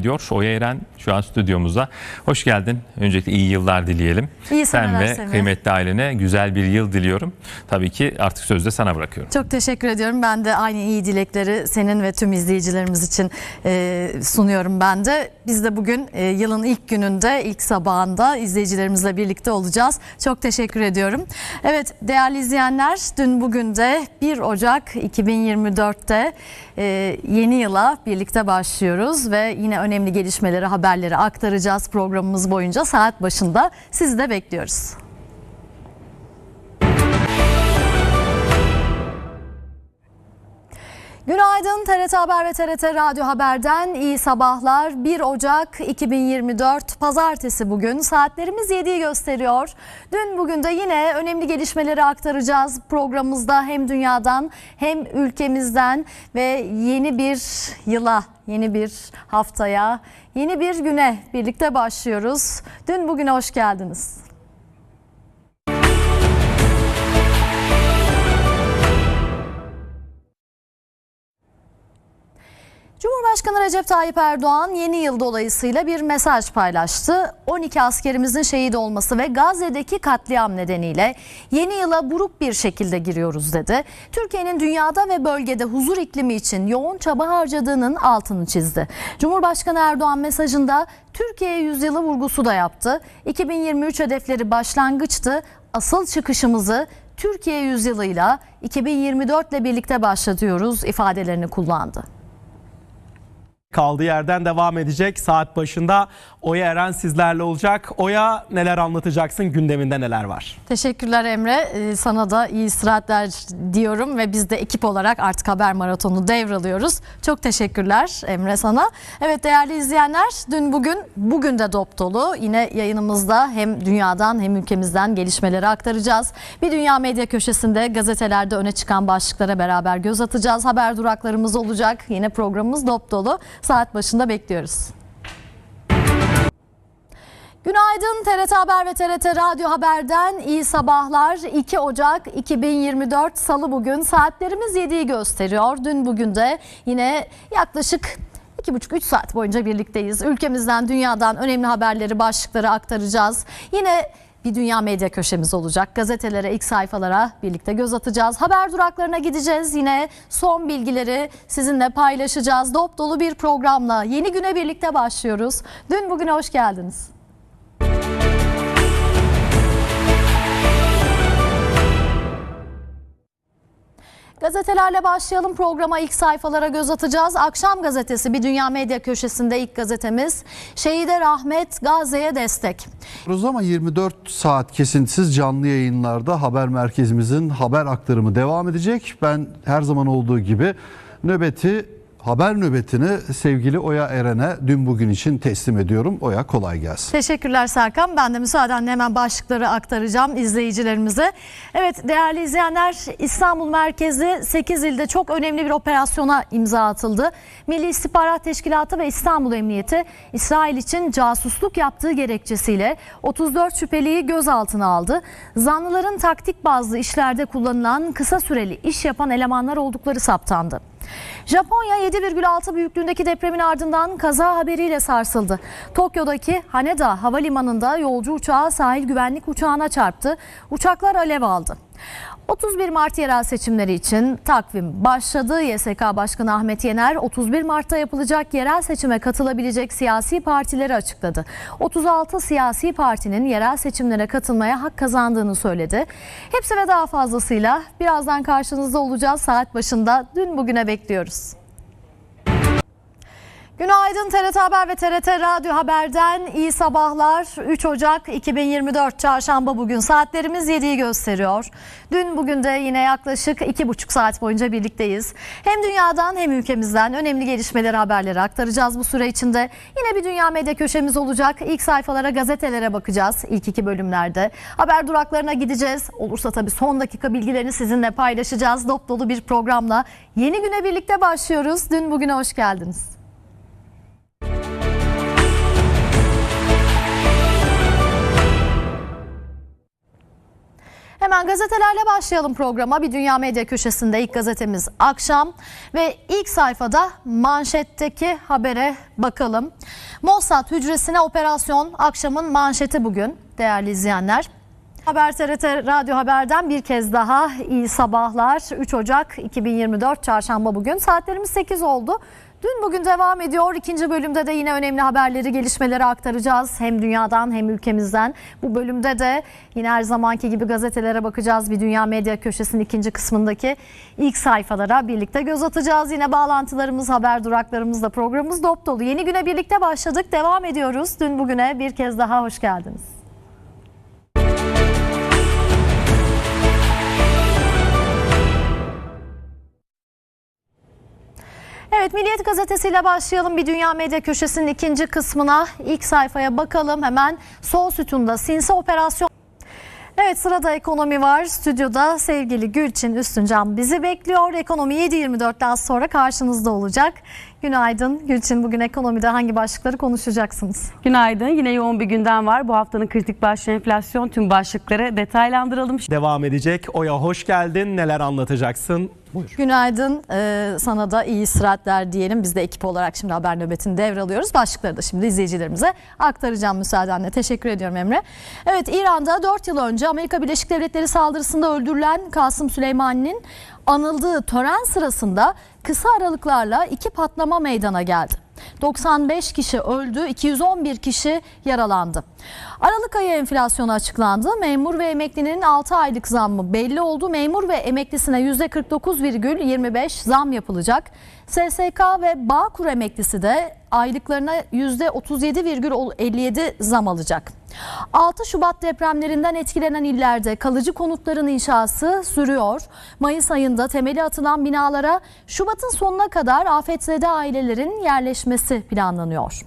ediyor. Oya Eren şu an stüdyomuzda. Hoş geldin. Öncelikle iyi yıllar dileyelim. İyi Sen ve Semih. kıymetli ailene güzel bir yıl diliyorum. Tabii ki artık sözde sana bırakıyorum. Çok teşekkür ediyorum. Ben de aynı iyi dilekleri senin ve tüm izleyicilerimiz için e, sunuyorum ben de. Biz de bugün e, yılın ilk gününde, ilk sabahında izleyicilerimizle birlikte olacağız. Çok teşekkür ediyorum. Evet değerli izleyenler dün bugün de 1 Ocak 2024'te e, yeni yıla birlikte başlıyoruz ve yine önemli gelişmeleri, haberleri aktaracağız programımız boyunca saat başında. Sizi de bekliyoruz. Günaydın TRT Haber ve TRT Radyo Haber'den iyi sabahlar. 1 Ocak 2024 Pazartesi bugün saatlerimiz 7'yi gösteriyor. Dün bugün de yine önemli gelişmeleri aktaracağız programımızda hem dünyadan hem ülkemizden ve yeni bir yıla, yeni bir haftaya, yeni bir güne birlikte başlıyoruz. Dün bugüne hoş geldiniz. Cumhurbaşkanı Recep Tayyip Erdoğan yeni yıl dolayısıyla bir mesaj paylaştı. 12 askerimizin şehit olması ve Gazze'deki katliam nedeniyle yeni yıla buruk bir şekilde giriyoruz dedi. Türkiye'nin dünyada ve bölgede huzur iklimi için yoğun çaba harcadığının altını çizdi. Cumhurbaşkanı Erdoğan mesajında Türkiye yüzyılı vurgusu da yaptı. 2023 hedefleri başlangıçtı. Asıl çıkışımızı Türkiye yüzyılıyla 2024 ile birlikte başlatıyoruz ifadelerini kullandı. Kaldığı yerden devam edecek. Saat başında Oya Eren sizlerle olacak. Oya neler anlatacaksın? Gündeminde neler var? Teşekkürler Emre. Ee, Sana da iyi istirahatler diyorum ve biz de ekip olarak artık haber maratonu devralıyoruz. Çok teşekkürler Emre sana. Evet değerli izleyenler dün bugün bugün de dop dolu. Yine yayınımızda hem dünyadan hem ülkemizden gelişmeleri aktaracağız. Bir dünya medya köşesinde gazetelerde öne çıkan başlıklara beraber göz atacağız. Haber duraklarımız olacak. Yine programımız dop dolu. Saat başında bekliyoruz. Günaydın TRT Haber ve TRT Radyo Haber'den iyi sabahlar. 2 Ocak 2024 Salı bugün saatlerimiz 7'yi gösteriyor. Dün bugün de yine yaklaşık 2,5-3 saat boyunca birlikteyiz. Ülkemizden, dünyadan önemli haberleri, başlıkları aktaracağız. Yine bir dünya medya köşemiz olacak. Gazetelere, ilk sayfalara birlikte göz atacağız. Haber duraklarına gideceğiz. Yine son bilgileri sizinle paylaşacağız. Dop dolu bir programla yeni güne birlikte başlıyoruz. Dün bugüne hoş geldiniz. Gazetelerle başlayalım programa ilk sayfalara göz atacağız. Akşam gazetesi bir dünya medya köşesinde ilk gazetemiz. Şehide rahmet Gazze'ye destek. Ama 24 saat kesintisiz canlı yayınlarda haber merkezimizin haber aktarımı devam edecek. Ben her zaman olduğu gibi nöbeti haber nöbetini sevgili Oya Eren'e dün bugün için teslim ediyorum. Oya kolay gelsin. Teşekkürler Serkan. Ben de müsaadenle hemen başlıkları aktaracağım izleyicilerimize. Evet değerli izleyenler İstanbul merkezi 8 ilde çok önemli bir operasyona imza atıldı. Milli İstihbarat Teşkilatı ve İstanbul Emniyeti İsrail için casusluk yaptığı gerekçesiyle 34 şüpheliyi gözaltına aldı. Zanlıların taktik bazlı işlerde kullanılan kısa süreli iş yapan elemanlar oldukları saptandı. Japonya 7,6 büyüklüğündeki depremin ardından kaza haberiyle sarsıldı. Tokyo'daki Haneda Havalimanı'nda yolcu uçağı sahil güvenlik uçağına çarptı. Uçaklar alev aldı. 31 Mart yerel seçimleri için takvim başladı. YSK Başkanı Ahmet Yener 31 Mart'ta yapılacak yerel seçime katılabilecek siyasi partileri açıkladı. 36 siyasi partinin yerel seçimlere katılmaya hak kazandığını söyledi. Hepsi ve daha fazlasıyla birazdan karşınızda olacağız. Saat başında dün bugüne bekliyoruz. Günaydın TRT Haber ve TRT Radyo Haber'den iyi sabahlar. 3 Ocak 2024 Çarşamba bugün saatlerimiz 7'yi gösteriyor. Dün bugün de yine yaklaşık 2,5 saat boyunca birlikteyiz. Hem dünyadan hem ülkemizden önemli gelişmeleri haberleri aktaracağız bu süre içinde. Yine bir dünya medya köşemiz olacak. İlk sayfalara gazetelere bakacağız ilk iki bölümlerde. Haber duraklarına gideceğiz. Olursa tabii son dakika bilgilerini sizinle paylaşacağız. Dop dolu bir programla yeni güne birlikte başlıyoruz. Dün bugüne hoş geldiniz. Hemen gazetelerle başlayalım programa. Bir Dünya Medya Köşesi'nde ilk gazetemiz akşam ve ilk sayfada manşetteki habere bakalım. Mossad hücresine operasyon akşamın manşeti bugün değerli izleyenler. Haber TRT Radyo Haber'den bir kez daha iyi sabahlar. 3 Ocak 2024 Çarşamba bugün. Saatlerimiz 8 oldu. Dün bugün devam ediyor. İkinci bölümde de yine önemli haberleri, gelişmeleri aktaracağız. Hem dünyadan hem ülkemizden. Bu bölümde de yine her zamanki gibi gazetelere bakacağız. Bir Dünya Medya Köşesi'nin ikinci kısmındaki ilk sayfalara birlikte göz atacağız. Yine bağlantılarımız, haber duraklarımızla programımız dop dolu. Yeni güne birlikte başladık. Devam ediyoruz. Dün bugüne bir kez daha hoş geldiniz. Evet Milliyet Gazetesi ile başlayalım. Bir Dünya Medya Köşesi'nin ikinci kısmına ilk sayfaya bakalım. Hemen sol sütunda sinsi operasyon. Evet sırada ekonomi var. Stüdyoda sevgili Gülçin Üstüncan bizi bekliyor. Ekonomi 7.24'ten sonra karşınızda olacak. Günaydın Gülçin. Bugün ekonomide hangi başlıkları konuşacaksınız? Günaydın. Yine yoğun bir gündem var. Bu haftanın kritik başlığı enflasyon. Tüm başlıkları detaylandıralım. Devam edecek. Oya hoş geldin. Neler anlatacaksın? Buyur. Günaydın. Ee, sana da iyi istirahatler diyelim. Biz de ekip olarak şimdi haber nöbetini devralıyoruz. Başlıkları da şimdi izleyicilerimize aktaracağım müsaadenle. Teşekkür ediyorum Emre. Evet İran'da 4 yıl önce Amerika Birleşik Devletleri saldırısında öldürülen Kasım Süleymani'nin anıldığı tören sırasında kısa aralıklarla iki patlama meydana geldi. 95 kişi öldü, 211 kişi yaralandı. Aralık ayı enflasyonu açıklandı. Memur ve emeklinin 6 aylık zammı belli oldu. Memur ve emeklisine %49,25 zam yapılacak. SSK ve Bağkur emeklisi de aylıklarına %37,57 zam alacak. 6 Şubat depremlerinden etkilenen illerde kalıcı konutların inşası sürüyor. Mayıs ayında temeli atılan binalara Şubat'ın sonuna kadar afetzede ailelerin yerleşmesi planlanıyor.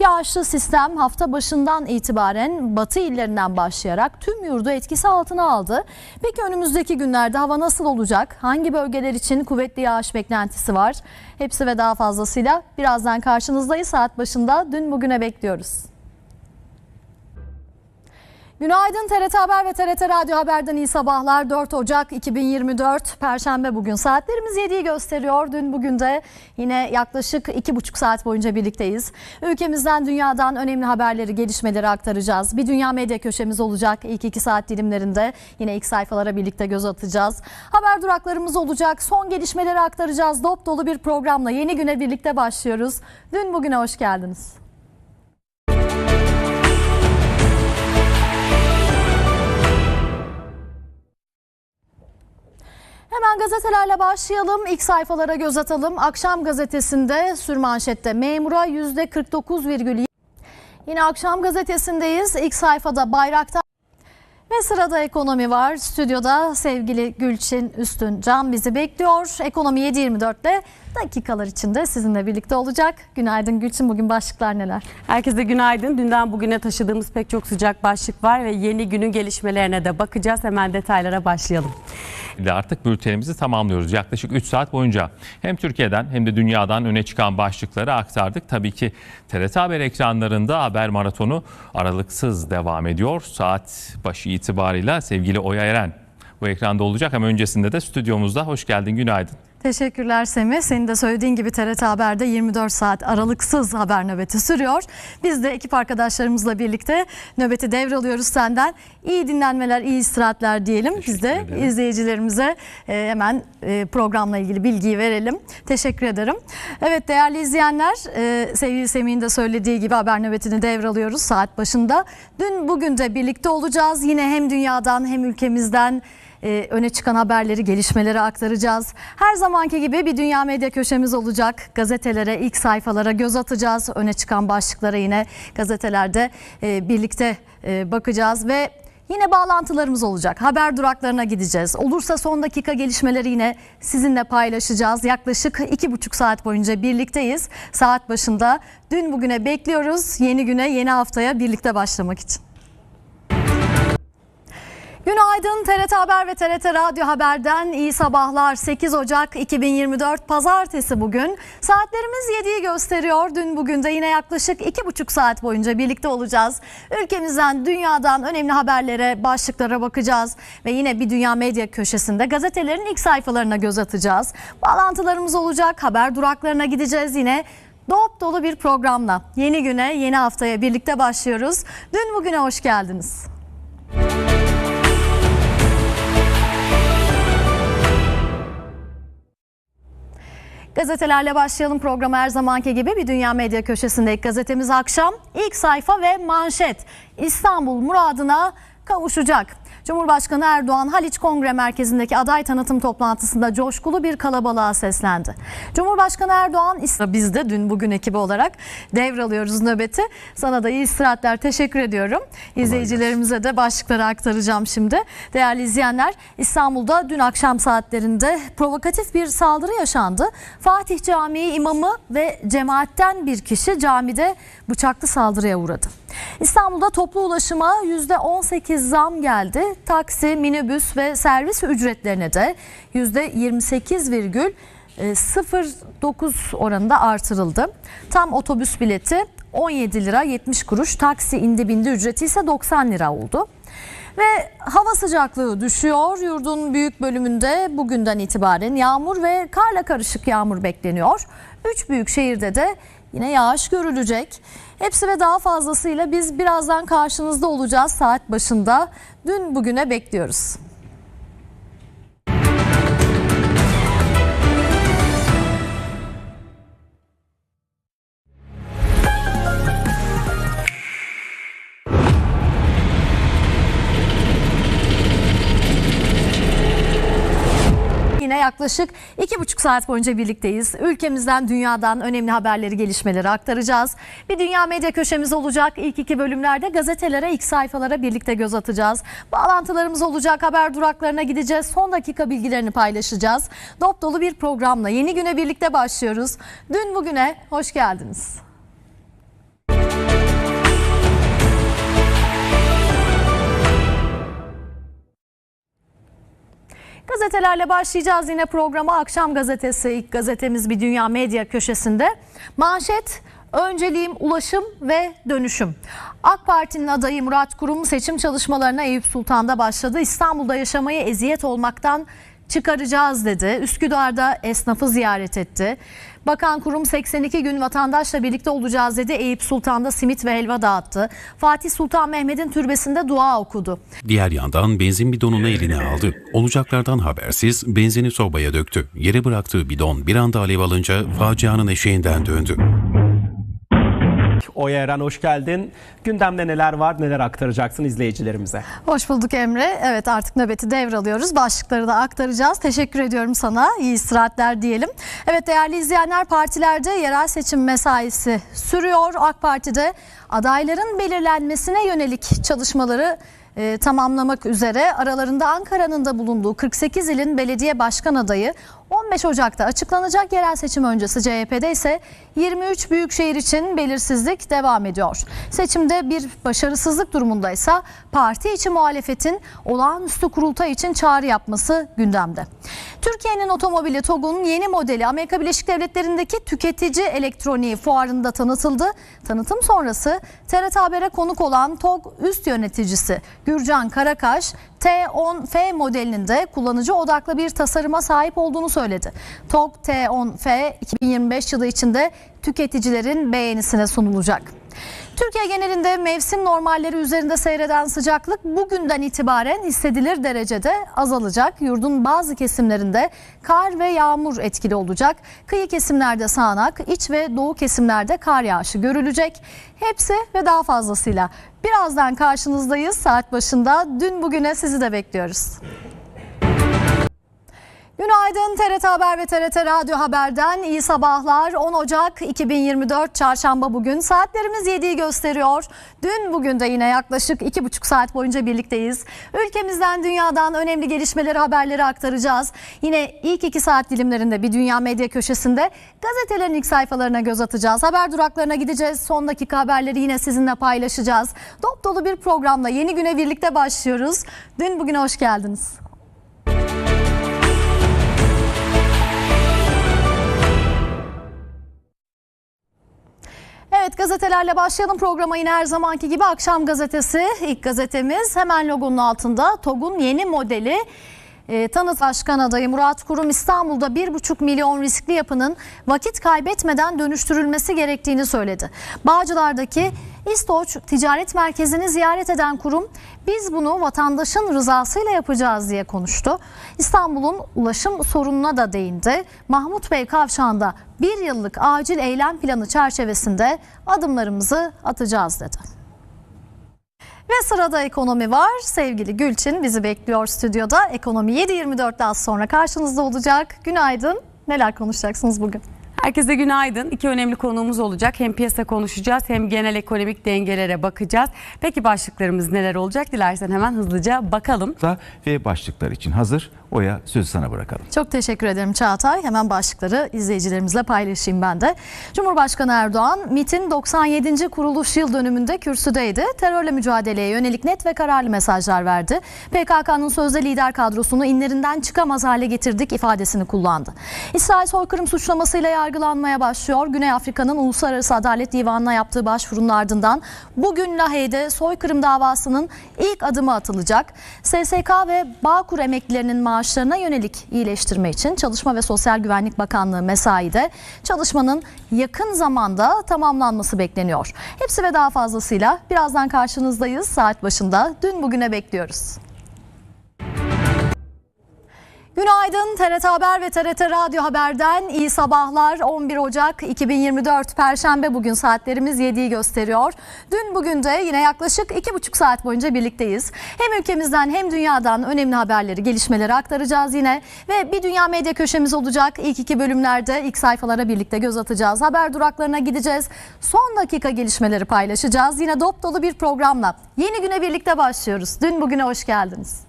Yağışlı sistem hafta başından itibaren batı illerinden başlayarak tüm yurdu etkisi altına aldı. Peki önümüzdeki günlerde hava nasıl olacak? Hangi bölgeler için kuvvetli yağış beklentisi var? Hepsi ve daha fazlasıyla birazdan karşınızdayız. Saat başında dün bugüne bekliyoruz. Günaydın TRT Haber ve TRT Radyo Haber'den iyi sabahlar. 4 Ocak 2024 Perşembe bugün. Saatlerimiz 7'yi gösteriyor. Dün bugün de yine yaklaşık 2,5 saat boyunca birlikteyiz. Ülkemizden, dünyadan önemli haberleri, gelişmeleri aktaracağız. Bir dünya medya köşemiz olacak. İlk 2 saat dilimlerinde yine ilk sayfalara birlikte göz atacağız. Haber duraklarımız olacak. Son gelişmeleri aktaracağız. Dop dolu bir programla yeni güne birlikte başlıyoruz. Dün bugüne hoş geldiniz. Hemen gazetelerle başlayalım. İlk sayfalara göz atalım. Akşam gazetesinde sürmanşette memura %49,7 Yine akşam gazetesindeyiz. İlk sayfada bayraktar ve sırada ekonomi var. Stüdyoda sevgili Gülçin Üstün Can bizi bekliyor. Ekonomi 7.24'te dakikalar içinde sizinle birlikte olacak. Günaydın Gülçin. Bugün başlıklar neler? Herkese günaydın. Dünden bugüne taşıdığımız pek çok sıcak başlık var ve yeni günün gelişmelerine de bakacağız. Hemen detaylara başlayalım. İle artık bültenimizi tamamlıyoruz. Yaklaşık 3 saat boyunca hem Türkiye'den hem de dünyadan öne çıkan başlıkları aktardık. Tabii ki TRT Haber ekranlarında haber maratonu aralıksız devam ediyor. Saat başı itibarıyla sevgili Oya Eren bu ekranda olacak ama öncesinde de stüdyomuzda. Hoş geldin, günaydın. Teşekkürler Semih. Senin de söylediğin gibi TRT Haber'de 24 saat aralıksız haber nöbeti sürüyor. Biz de ekip arkadaşlarımızla birlikte nöbeti devralıyoruz senden. İyi dinlenmeler, iyi istirahatler diyelim. Biz de ederim. izleyicilerimize e, hemen e, programla ilgili bilgiyi verelim. Teşekkür ederim. Evet değerli izleyenler, e, sevgili Semih'in de söylediği gibi haber nöbetini devralıyoruz saat başında. Dün bugün de birlikte olacağız. Yine hem dünyadan hem ülkemizden e, öne çıkan haberleri, gelişmeleri aktaracağız. Her zamanki gibi bir dünya medya köşemiz olacak. Gazetelere, ilk sayfalara göz atacağız. Öne çıkan başlıklara yine gazetelerde e, birlikte e, bakacağız ve Yine bağlantılarımız olacak. Haber duraklarına gideceğiz. Olursa son dakika gelişmeleri yine sizinle paylaşacağız. Yaklaşık iki buçuk saat boyunca birlikteyiz. Saat başında dün bugüne bekliyoruz. Yeni güne, yeni haftaya birlikte başlamak için. Günaydın TRT Haber ve TRT Radyo Haber'den iyi sabahlar. 8 Ocak 2024 Pazartesi bugün. Saatlerimiz 7'yi gösteriyor. Dün bugün de yine yaklaşık 2,5 saat boyunca birlikte olacağız. Ülkemizden, dünyadan önemli haberlere, başlıklara bakacağız. Ve yine bir dünya medya köşesinde gazetelerin ilk sayfalarına göz atacağız. Bağlantılarımız olacak, haber duraklarına gideceğiz yine. Dop dolu bir programla yeni güne, yeni haftaya birlikte başlıyoruz. Dün bugüne hoş geldiniz. Gazetelerle başlayalım programa her zamanki gibi. Bir Dünya Medya Köşesi'ndeki gazetemiz akşam. İlk sayfa ve manşet. İstanbul muradına kavuşacak. Cumhurbaşkanı Erdoğan Haliç Kongre Merkezi'ndeki aday tanıtım toplantısında coşkulu bir kalabalığa seslendi. Cumhurbaşkanı Erdoğan biz de dün bugün ekibi olarak devralıyoruz nöbeti. Sana da iyi istirahatler teşekkür ediyorum. İzleyicilerimize de başlıkları aktaracağım şimdi. Değerli izleyenler İstanbul'da dün akşam saatlerinde provokatif bir saldırı yaşandı. Fatih Camii imamı ve cemaatten bir kişi camide bıçaklı saldırıya uğradı. İstanbul'da toplu ulaşıma %18 zam geldi. Taksi, minibüs ve servis ücretlerine de %28,09 oranında artırıldı. Tam otobüs bileti 17 lira 70 kuruş, taksi indi bindi ücreti ise 90 lira oldu. Ve hava sıcaklığı düşüyor. Yurdun büyük bölümünde bugünden itibaren yağmur ve karla karışık yağmur bekleniyor. Üç büyük şehirde de yine yağış görülecek. Hepsi ve daha fazlasıyla biz birazdan karşınızda olacağız saat başında. Dün bugüne bekliyoruz. Yaklaşık iki buçuk saat boyunca birlikteyiz. Ülkemizden, dünyadan önemli haberleri, gelişmeleri aktaracağız. Bir dünya medya köşemiz olacak. İlk iki bölümlerde gazetelere, ilk sayfalara birlikte göz atacağız. Bağlantılarımız olacak, haber duraklarına gideceğiz. Son dakika bilgilerini paylaşacağız. Dop dolu bir programla yeni güne birlikte başlıyoruz. Dün bugüne hoş geldiniz. Gazetelerle başlayacağız yine programa. Akşam gazetesi ilk gazetemiz bir dünya medya köşesinde. Manşet önceliğim ulaşım ve dönüşüm. AK Parti'nin adayı Murat Kurum seçim çalışmalarına Eyüp Sultan'da başladı. İstanbul'da yaşamayı eziyet olmaktan çıkaracağız dedi. Üsküdar'da esnafı ziyaret etti. Bakan Kurum 82 gün vatandaşla birlikte olacağız dedi. Eyüp Sultan'da simit ve helva dağıttı. Fatih Sultan Mehmet'in türbesinde dua okudu. Diğer yandan benzin bidonunu eline aldı. Olacaklardan habersiz benzini sobaya döktü. Yere bıraktığı bidon bir anda alev alınca facianın eşeğinden döndü. Oya Eren hoş geldin. Gündemde neler var, neler aktaracaksın izleyicilerimize? Hoş bulduk Emre. Evet artık nöbeti devralıyoruz. Başlıkları da aktaracağız. Teşekkür ediyorum sana. İyi istirahatler diyelim. Evet değerli izleyenler partilerde yerel seçim mesaisi sürüyor. AK Parti'de adayların belirlenmesine yönelik çalışmaları e, tamamlamak üzere aralarında Ankara'nın da bulunduğu 48 ilin belediye başkan adayı 15 Ocak'ta açıklanacak yerel seçim öncesi CHP'de ise 23 büyükşehir için belirsizlik devam ediyor. Seçimde bir başarısızlık durumundaysa parti içi muhalefetin olağanüstü kurultay için çağrı yapması gündemde. Türkiye'nin otomobili TOG'un yeni modeli Amerika Birleşik Devletleri'ndeki tüketici elektroniği fuarında tanıtıldı. Tanıtım sonrası TRT Haber'e konuk olan TOG üst yöneticisi Gürcan Karakaş T10F modelinin de kullanıcı odaklı bir tasarıma sahip olduğunu söyledi. TOG T10F 2025 yılı içinde tüketicilerin beğenisine sunulacak. Türkiye genelinde mevsim normalleri üzerinde seyreden sıcaklık bugünden itibaren hissedilir derecede azalacak. Yurdun bazı kesimlerinde kar ve yağmur etkili olacak. Kıyı kesimlerde sağanak, iç ve doğu kesimlerde kar yağışı görülecek. Hepsi ve daha fazlasıyla birazdan karşınızdayız saat başında. Dün bugüne sizi de bekliyoruz. Günaydın TRT Haber ve TRT Radyo Haber'den iyi sabahlar. 10 Ocak 2024 Çarşamba bugün saatlerimiz 7'yi gösteriyor. Dün bugün de yine yaklaşık 2,5 saat boyunca birlikteyiz. Ülkemizden dünyadan önemli gelişmeleri haberleri aktaracağız. Yine ilk 2 saat dilimlerinde bir dünya medya köşesinde gazetelerin ilk sayfalarına göz atacağız. Haber duraklarına gideceğiz. Son dakika haberleri yine sizinle paylaşacağız. Dop dolu bir programla yeni güne birlikte başlıyoruz. Dün bugüne hoş geldiniz. Gazetelerle başlayalım programa yine her zamanki gibi. Akşam gazetesi ilk gazetemiz. Hemen logonun altında TOG'un yeni modeli e, tanıt başkan adayı Murat Kurum İstanbul'da 1,5 milyon riskli yapının vakit kaybetmeden dönüştürülmesi gerektiğini söyledi. Bağcılar'daki İstoç Ticaret Merkezi'ni ziyaret eden kurum biz bunu vatandaşın rızasıyla yapacağız diye konuştu. İstanbul'un ulaşım sorununa da değindi. Mahmut Bey Kavşağı'nda bir yıllık acil eylem planı çerçevesinde adımlarımızı atacağız dedi. Ve sırada ekonomi var. Sevgili Gülçin bizi bekliyor stüdyoda. Ekonomi 7.24'te az sonra karşınızda olacak. Günaydın. Neler konuşacaksınız bugün? Herkese günaydın. İki önemli konuğumuz olacak. Hem piyasa konuşacağız hem genel ekonomik dengelere bakacağız. Peki başlıklarımız neler olacak? Dilersen hemen hızlıca bakalım. ve başlıklar için hazır. Oya sözü sana bırakalım. Çok teşekkür ederim Çağatay. Hemen başlıkları izleyicilerimizle paylaşayım ben de. Cumhurbaşkanı Erdoğan MIT'in 97. kuruluş yıl dönümünde kürsüdeydi. Terörle mücadeleye yönelik net ve kararlı mesajlar verdi. PKK'nın sözde lider kadrosunu inlerinden çıkamaz hale getirdik ifadesini kullandı. İsrail soykırım suçlamasıyla yargılanmaya başlıyor. Güney Afrika'nın Uluslararası Adalet Divanı'na yaptığı başvurunun ardından bugün Lahey'de soykırım davasının ilk adımı atılacak. SSK ve Bağkur emeklilerinin maaşlarına yönelik iyileştirme için Çalışma ve Sosyal Güvenlik Bakanlığı mesaide çalışmanın yakın zamanda tamamlanması bekleniyor. Hepsi ve daha fazlasıyla birazdan karşınızdayız. Saat başında dün bugüne bekliyoruz. Günaydın TRT Haber ve TRT Radyo Haber'den iyi sabahlar. 11 Ocak 2024 Perşembe bugün saatlerimiz 7'yi gösteriyor. Dün bugün de yine yaklaşık 2,5 saat boyunca birlikteyiz. Hem ülkemizden hem dünyadan önemli haberleri, gelişmeleri aktaracağız yine. Ve bir dünya medya köşemiz olacak. İlk iki bölümlerde ilk sayfalara birlikte göz atacağız. Haber duraklarına gideceğiz. Son dakika gelişmeleri paylaşacağız. Yine dop dolu bir programla yeni güne birlikte başlıyoruz. Dün bugüne hoş geldiniz.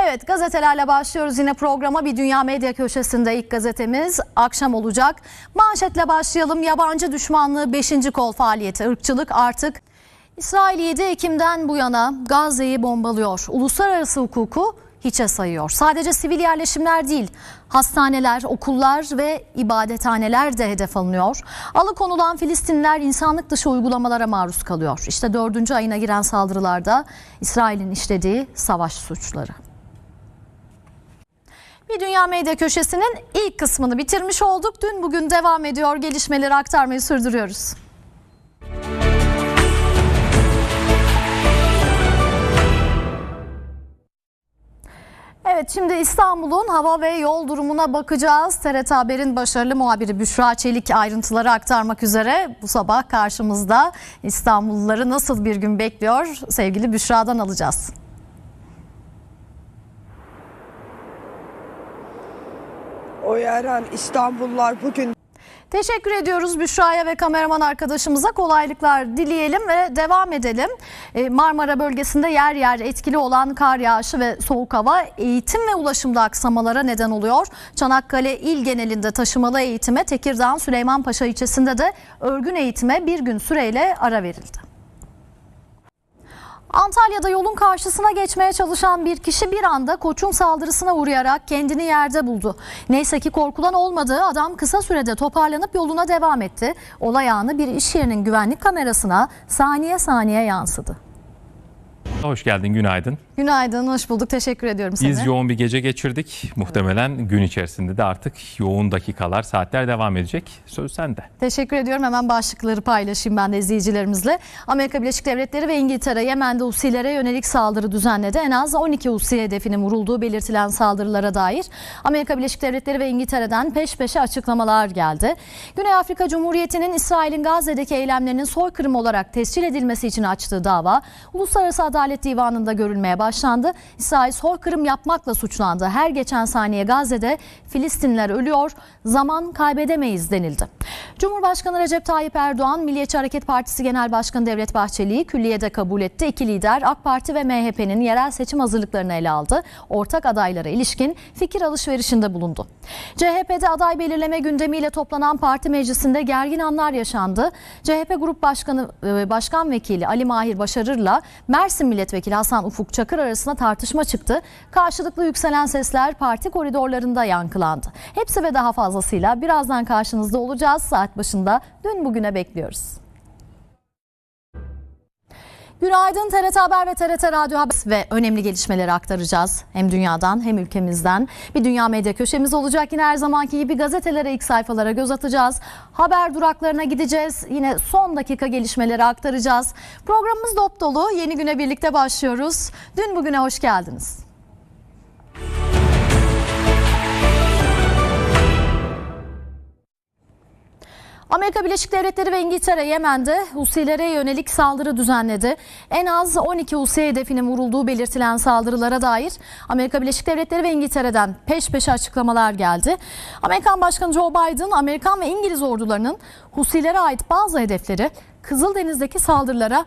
Evet gazetelerle başlıyoruz yine programa bir dünya medya köşesinde ilk gazetemiz akşam olacak. Manşetle başlayalım yabancı düşmanlığı 5. kol faaliyeti ırkçılık artık İsrail 7 Ekim'den bu yana Gazze'yi bombalıyor. Uluslararası hukuku hiçe sayıyor. Sadece sivil yerleşimler değil, hastaneler, okullar ve ibadethaneler de hedef alınıyor. Alıkonulan Filistinliler insanlık dışı uygulamalara maruz kalıyor. İşte dördüncü ayına giren saldırılarda İsrail'in işlediği savaş suçları. Bir Dünya Medya Köşesi'nin ilk kısmını bitirmiş olduk. Dün bugün devam ediyor. Gelişmeleri aktarmayı sürdürüyoruz. Evet şimdi İstanbul'un hava ve yol durumuna bakacağız. TRT Haber'in başarılı muhabiri Büşra Çelik ayrıntıları aktarmak üzere bu sabah karşımızda İstanbulluları nasıl bir gün bekliyor sevgili Büşra'dan alacağız. Eren İstanbullular bugün Teşekkür ediyoruz Büşra'ya ve kameraman arkadaşımıza kolaylıklar dileyelim ve devam edelim. Ee, Marmara bölgesinde yer yer etkili olan kar yağışı ve soğuk hava eğitim ve ulaşımda aksamalara neden oluyor. Çanakkale il genelinde taşımalı eğitime, Tekirdağ Süleymanpaşa ilçesinde de örgün eğitime bir gün süreyle ara verildi. Antalya'da yolun karşısına geçmeye çalışan bir kişi bir anda koçun saldırısına uğrayarak kendini yerde buldu. Neyse ki korkulan olmadığı adam kısa sürede toparlanıp yoluna devam etti. Olay anı bir iş yerinin güvenlik kamerasına saniye saniye yansıdı. Hoş geldin, günaydın. Günaydın, hoş bulduk. Teşekkür ediyorum sana. Biz yoğun bir gece geçirdik. Muhtemelen gün içerisinde de artık yoğun dakikalar, saatler devam edecek. Söz sende. Teşekkür ediyorum. Hemen başlıkları paylaşayım ben de izleyicilerimizle. Amerika Birleşik Devletleri ve İngiltere Yemen'de Husilere yönelik saldırı düzenledi. En az 12 Husi hedefinin vurulduğu belirtilen saldırılara dair Amerika Birleşik Devletleri ve İngiltere'den peş peşe açıklamalar geldi. Güney Afrika Cumhuriyeti'nin İsrail'in Gazze'deki eylemlerinin soykırım olarak tescil edilmesi için açtığı dava Uluslararası Adalet Divanı'nda görülmeye başlandı. İsrail soykırım yapmakla suçlandı. Her geçen saniye Gazze'de Filistinler ölüyor, zaman kaybedemeyiz denildi. Cumhurbaşkanı Recep Tayyip Erdoğan, Milliyetçi Hareket Partisi Genel Başkanı Devlet Bahçeli'yi külliyede kabul etti. İki lider AK Parti ve MHP'nin yerel seçim hazırlıklarını ele aldı. Ortak adaylara ilişkin fikir alışverişinde bulundu. CHP'de aday belirleme gündemiyle toplanan parti meclisinde gergin anlar yaşandı. CHP Grup Başkanı e, Başkan Vekili Ali Mahir Başarır'la Mersin Milletvekili Hasan Ufuk Çakır arasında tartışma çıktı. Karşılıklı yükselen sesler parti koridorlarında yankılandı. Hepsi ve daha fazlasıyla birazdan karşınızda olacağız. Saat başında dün bugüne bekliyoruz. Günaydın TRT Haber ve TRT Radyo Haber ve önemli gelişmeleri aktaracağız. Hem dünyadan hem ülkemizden. Bir dünya medya köşemiz olacak. Yine her zamanki gibi gazetelere ilk sayfalara göz atacağız. Haber duraklarına gideceğiz. Yine son dakika gelişmeleri aktaracağız. Programımız dop dolu. Yeni güne birlikte başlıyoruz. Dün bugüne hoş geldiniz. Amerika Birleşik Devletleri ve İngiltere Yemen'de Husilere yönelik saldırı düzenledi. En az 12 Husi hedefinin vurulduğu belirtilen saldırılara dair Amerika Birleşik Devletleri ve İngiltere'den peş peşe açıklamalar geldi. Amerikan Başkanı Joe Biden, Amerikan ve İngiliz ordularının Husilere ait bazı hedefleri Kızıldeniz'deki saldırılara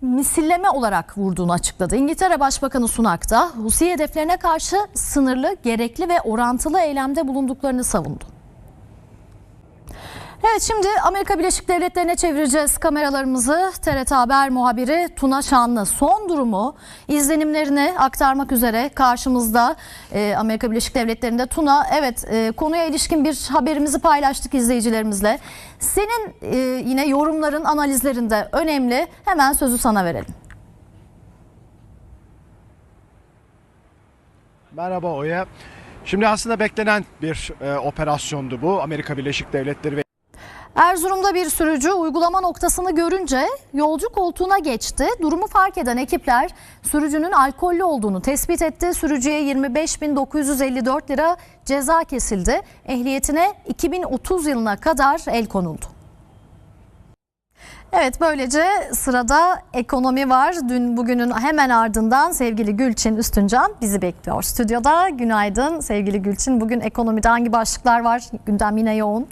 misilleme olarak vurduğunu açıkladı. İngiltere Başbakanı Sunak da Husi hedeflerine karşı sınırlı, gerekli ve orantılı eylemde bulunduklarını savundu. Evet şimdi Amerika Birleşik Devletleri'ne çevireceğiz kameralarımızı. TRT Haber muhabiri Tuna Şanlı son durumu izlenimlerini aktarmak üzere karşımızda Ee, Amerika Birleşik Devletleri'nde. Tuna evet e, konuya ilişkin bir haberimizi paylaştık izleyicilerimizle. Senin e, yine yorumların analizlerinde önemli. Hemen sözü sana verelim. Merhaba Oya. Şimdi aslında beklenen bir e, operasyondu bu. Amerika Birleşik Devletleri ve Erzurum'da bir sürücü uygulama noktasını görünce yolcu koltuğuna geçti. Durumu fark eden ekipler sürücünün alkollü olduğunu tespit etti. Sürücüye 25.954 lira ceza kesildi. Ehliyetine 2030 yılına kadar el konuldu. Evet böylece sırada ekonomi var. Dün bugünün hemen ardından sevgili Gülçin Üstüncan bizi bekliyor. Stüdyoda günaydın sevgili Gülçin. Bugün ekonomide hangi başlıklar var? Gündem yine yoğun.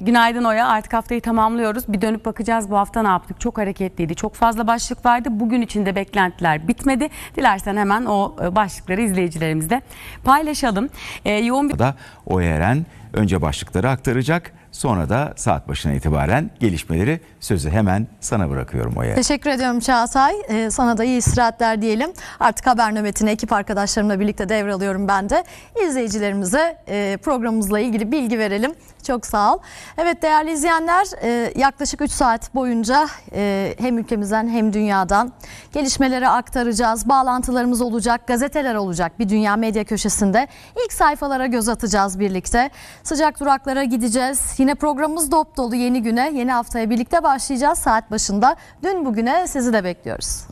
Günaydın Oya. Artık haftayı tamamlıyoruz. Bir dönüp bakacağız bu hafta ne yaptık? Çok hareketliydi. Çok fazla başlık vardı. Bugün içinde beklentiler bitmedi. Dilersen hemen o e, başlıkları izleyicilerimizle paylaşalım. Ee, yoğun bir Da o Eren önce başlıkları aktaracak. Sonra da saat başına itibaren gelişmeleri sözü hemen sana bırakıyorum Oya. Teşekkür ediyorum Çağatay. Ee, sana da iyi istirahatler diyelim. Artık haber nöbetini ekip arkadaşlarımla birlikte devralıyorum ben de. İzleyicilerimize e, programımızla ilgili bilgi verelim. Çok sağ ol. Evet değerli izleyenler e, yaklaşık 3 saat boyunca e, hem ülkemizden hem dünyadan gelişmeleri aktaracağız. Bağlantılarımız olacak, gazeteler olacak bir dünya medya köşesinde. İlk sayfalara göz atacağız birlikte. Sıcak duraklara gideceğiz. Yine programımız dop dolu yeni güne, yeni haftaya birlikte başlayacağız saat başında. Dün bugüne sizi de bekliyoruz.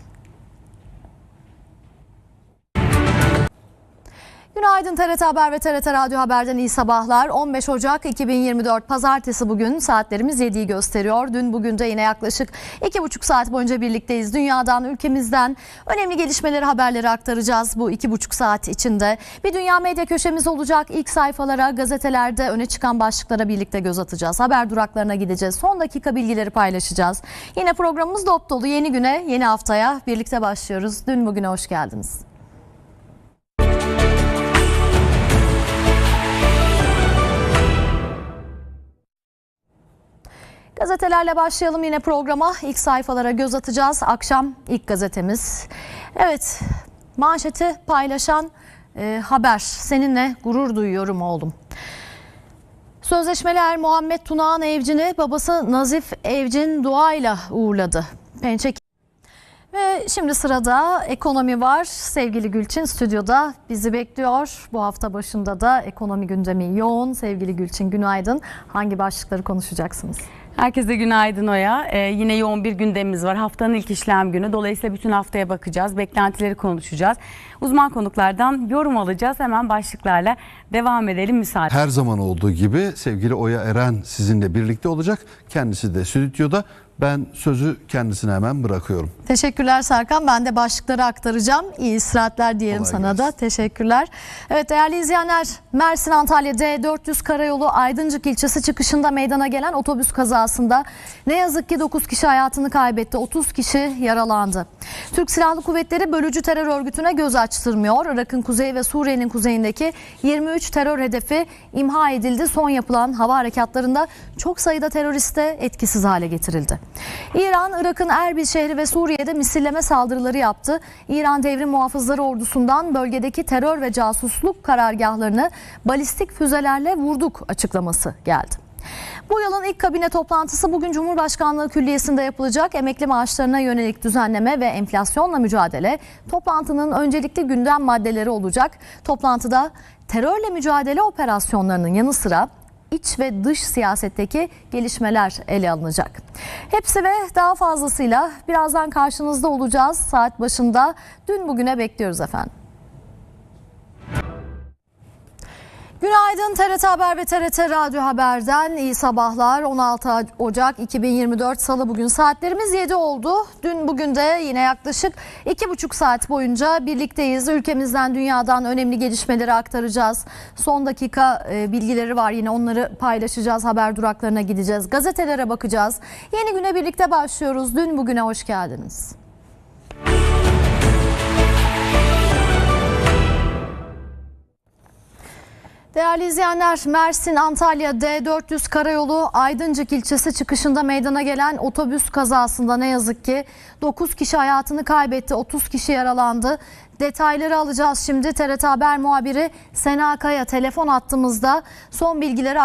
Günaydın TRT Haber ve TRT Radyo Haber'den iyi sabahlar. 15 Ocak 2024 Pazartesi bugün saatlerimiz 7'yi gösteriyor. Dün bugün de yine yaklaşık 2,5 saat boyunca birlikteyiz. Dünyadan, ülkemizden önemli gelişmeleri, haberleri aktaracağız bu 2,5 saat içinde. Bir dünya medya köşemiz olacak. İlk sayfalara, gazetelerde öne çıkan başlıklara birlikte göz atacağız. Haber duraklarına gideceğiz. Son dakika bilgileri paylaşacağız. Yine programımız dop dolu. Yeni güne, yeni haftaya birlikte başlıyoruz. Dün bugüne hoş geldiniz. Gazetelerle başlayalım yine programa. İlk sayfalara göz atacağız. Akşam ilk gazetemiz. Evet, manşeti paylaşan e, haber. Seninle gurur duyuyorum oğlum. Sözleşmeli er Muhammed Tunağan Evcin'i babası Nazif Evcin duayla uğurladı. Pençe Ve şimdi sırada ekonomi var. Sevgili Gülçin stüdyoda bizi bekliyor. Bu hafta başında da ekonomi gündemi yoğun. Sevgili Gülçin günaydın. Hangi başlıkları konuşacaksınız? Herkese günaydın Oya. Ee, yine yoğun bir gündemimiz var. Haftanın ilk işlem günü. Dolayısıyla bütün haftaya bakacağız. Beklentileri konuşacağız. Uzman konuklardan yorum alacağız. Hemen başlıklarla devam edelim müsaade. Her zaman olduğu gibi sevgili Oya Eren sizinle birlikte olacak. Kendisi de stüdyoda. Ben sözü kendisine hemen bırakıyorum. Teşekkürler Serkan. Ben de başlıkları aktaracağım. İyi istirahatler diyelim Kolay sana da. gelsin. Teşekkürler. Evet değerli izleyenler Mersin Antalya D400 Karayolu Aydıncık ilçesi çıkışında meydana gelen otobüs kazasında ne yazık ki 9 kişi hayatını kaybetti. 30 kişi yaralandı. Türk Silahlı Kuvvetleri bölücü terör örgütüne göz açtırmıyor. Irak'ın kuzeyi ve Suriye'nin kuzeyindeki 23 terör hedefi imha edildi. Son yapılan hava harekatlarında çok sayıda teröriste etkisiz hale getirildi. İran, Irak'ın Erbil şehri ve Suriye'de misilleme saldırıları yaptı. İran Devrim Muhafızları Ordusu'ndan bölgedeki terör ve casusluk karargahlarını balistik füzelerle vurduk açıklaması geldi. Bu yılın ilk kabine toplantısı bugün Cumhurbaşkanlığı Külliyesi'nde yapılacak. Emekli maaşlarına yönelik düzenleme ve enflasyonla mücadele toplantının öncelikli gündem maddeleri olacak. Toplantıda terörle mücadele operasyonlarının yanı sıra iç ve dış siyasetteki gelişmeler ele alınacak. Hepsi ve daha fazlasıyla birazdan karşınızda olacağız. Saat başında dün bugüne bekliyoruz efendim. Günaydın TRT Haber ve TRT Radyo Haber'den iyi sabahlar. 16 Ocak 2024 Salı bugün saatlerimiz 7 oldu. Dün bugün de yine yaklaşık 2,5 saat boyunca birlikteyiz. Ülkemizden dünyadan önemli gelişmeleri aktaracağız. Son dakika e, bilgileri var yine onları paylaşacağız. Haber duraklarına gideceğiz. Gazetelere bakacağız. Yeni güne birlikte başlıyoruz. Dün bugüne hoş geldiniz. Değerli izleyenler, Mersin Antalya D400 Karayolu Aydıncık ilçesi çıkışında meydana gelen otobüs kazasında ne yazık ki 9 kişi hayatını kaybetti, 30 kişi yaralandı. Detayları alacağız şimdi. TRT Haber muhabiri Sena Kaya telefon attığımızda son bilgileri